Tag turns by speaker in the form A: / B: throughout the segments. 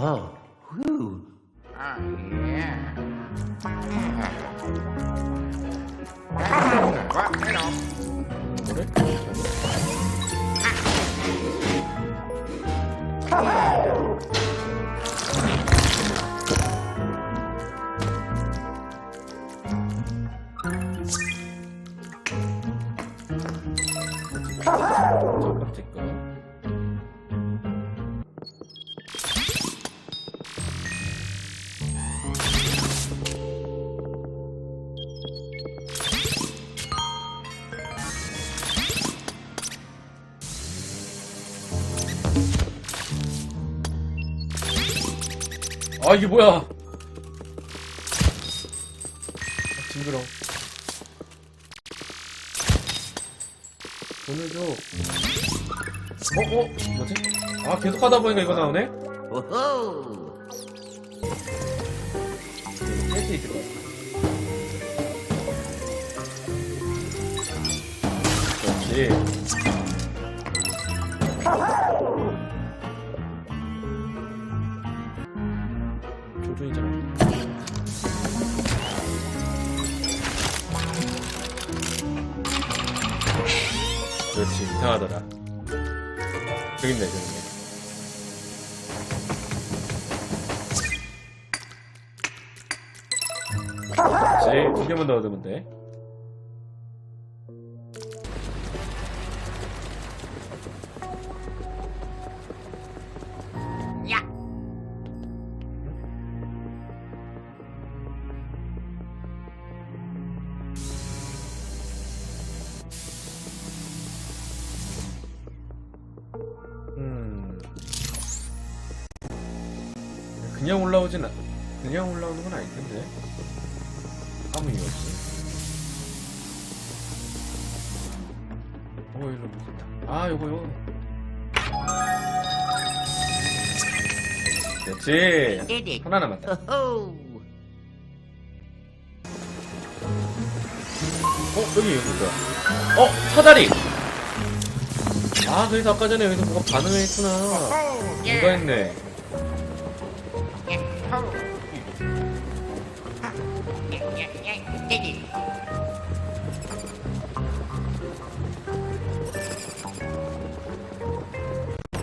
A: 아, 후.
B: Oh, yeah. Hello.
A: 뭐래? 첫 번째 아 이게 뭐야? 아, 징그러. 돈을 줘. 어, 어, 뭐지? 아, 계속 하다 보니까 이거 나오네?
B: Woohoo!
A: 뺄수 있을 것 같아. 그렇지. 그렇지, 이상하더라. 저기 있네, 저기 있네. 그렇지, 두 개만 더 얻으면 돼. 그냥 올라오진 않, 그냥 올라오는 건 아닐 텐데. 아무 이유 없이. 어, 일로 보겠다. 아, 요거, 요거. 됐지. 하나 남았다. 어, 여기, 여기 뭐야? 어, 사다리! 아, 그래서 아까 전에 여기서 뭐가 반응을 했구나.
B: Oh,
A: 누가. 했네.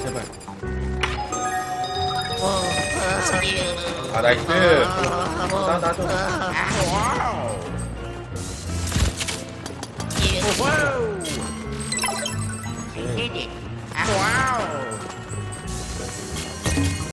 A: 제발. 아, 나이스. 나, 나
B: 와우.